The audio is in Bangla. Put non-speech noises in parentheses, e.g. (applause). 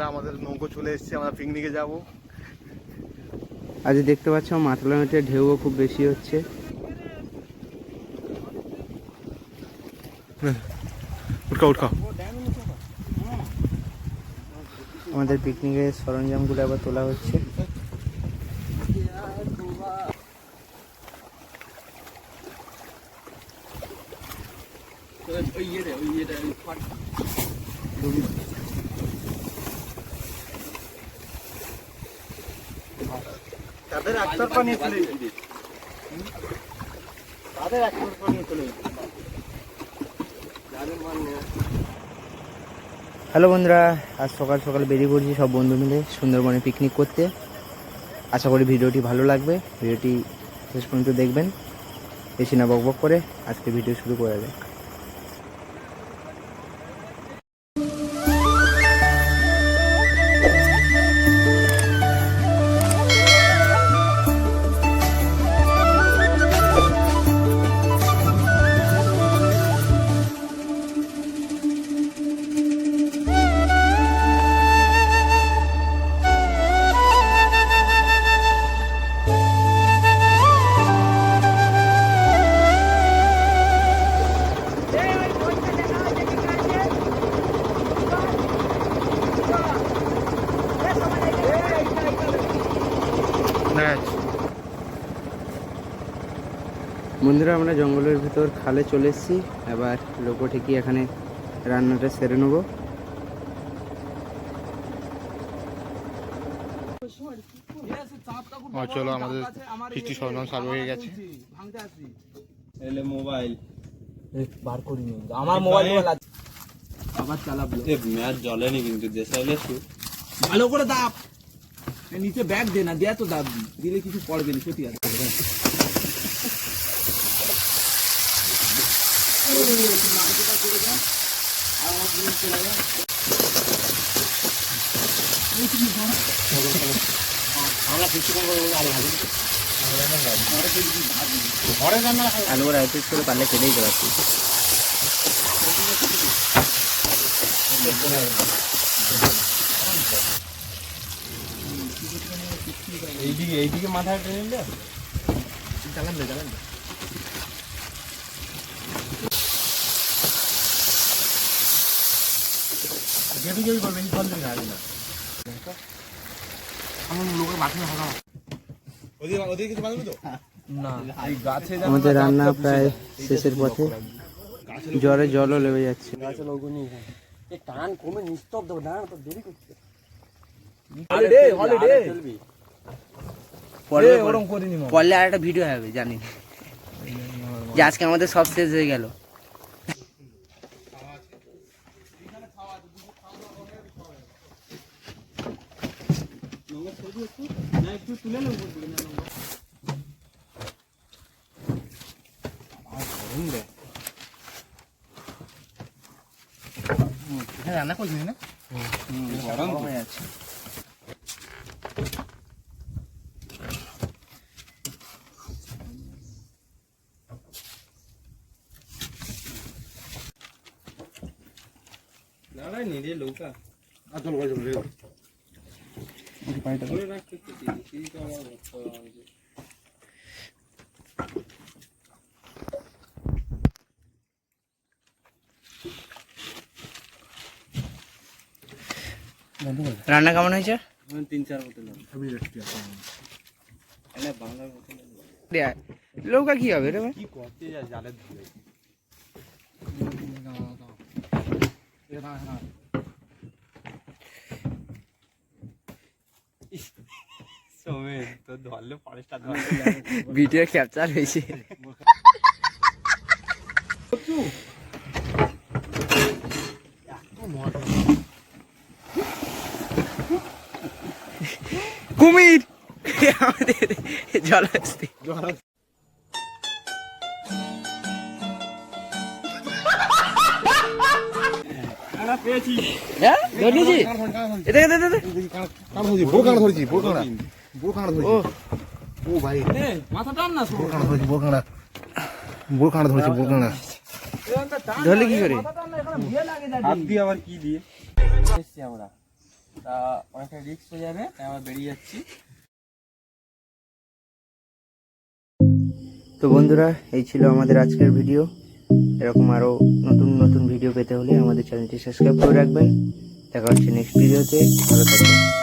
বন্ধুরা আমাদের নৌকো চলে এসেছে আমরা পিকনিকে যাব। আজ দেখতে পাচ্ছ মাতলা নদীতে ঢেউও খুব বেশি হচ্ছে। উঠকা উঠকা। আমাদের পিকনিকের সরঞ্জামগুলো আবার তোলা হচ্ছে। তাদের একতরফা নিয়ে চলে তাদের একতরফা নিয়ে চলে হ্যালো বন্ধুরা আজ সকাল সকাল বেরিয়ে পড়ছি সব বন্ধু মিলে সুন্দরবনে পিকনিক করতে। আশা করি ভিডিওটি ভালো লাগবে। ভিডিওটি শেষ পর্যন্ত দেখবেন। বেশি না বক বক করে আজকে ভিডিও শুরু করা যায় বন্ধুরা আমরা জঙ্গলের ভিতর খালে চলে এসেছি। এবার লোকো ঠিকই এখানে রান্নাটা সেরে নেব। চলো আমাদের ফিস্টি সরঞ্জাম সার্ভ হয়ে গেছে। এলে মোবাইল। বার করিনি আমার মোবাইল আবার চালাবো। এ ম্যাচ জ্বলেনি কিন্তু দেশাইলে ভালো করে দাপ নিচে ব্যাগ দে না দেয়া তো দাপ দি। দিলে কিছু পড়বে না ক্ষতি আছে। আলু করে আইপিস করে পারলে কেটেই দেওয়া উচিত। এইদিকে এইদিকে মাথা টেনে চালান দে চালান দে যেদিকেই করবে ফল দিন আগে না আমার লোকের মাঠে হালা ওদিকে ওদিকে কিছু বাঁধবে তো? না এই গাছে আমাদের রান্না প্রায় শেষের পথে। জ্বরে জলও লেগে যাচ্ছে। হলিডে হলিডে পরে ওরম করিনি মা পরলে আর একটা ভিডিও হবে জানি। যে আজকে আমাদের সব শেষ হয়ে গেল। করছিস না গরম হয়ে যাচ্ছে না না নিরে লৌকা। চল চল চল ধরে রাখতে তো এই তো আমার অবস্থা হয়েছে। রান্না কেমন হয়েছে? তিন চার বোতল এনে বাংলার বোতল লৌকা কি হবে রে ভাই? কি করতে যা জালে ধরে তো ধরলে (laughs) ভিডিও ক্যাপচার হয়েছে। কুমির! আমাদের জলহস্তি। হ্যাঁ ধরেছি। এটা এটা এটা কাঁড়া ধরছি? বড় কাঁড়া ধরছি? কাঁড়া বড় কাঁড়া ধরছি। ও। ও ভাই। মাথা টান না বড় কাঁড়া ধরছি বড় কাঁড়া। বড় কাঁড়া ধরছি বড় কাঁড়া। ধরলে কি করে? মাথা টান না এখানে বিয়ে লাগে হাত দিয়ে আবার কি দিয়ে? এসছি আমরা। তা অনেকটা রিস্ক হয়ে যাবে তাই আমরা বেরিয়ে যাচ্ছি। তো বন্ধুরা এই ছিল আমাদের আজকের ভিডিও। এরকম আরও নতুন নতুন ভিডিও পেতে হলে আমাদের চ্যানেলটি সাবস্ক্রাইব করে রাখবেন। দেখা হচ্ছে নেক্সট ভিডিওতে ভালো থাকবেন।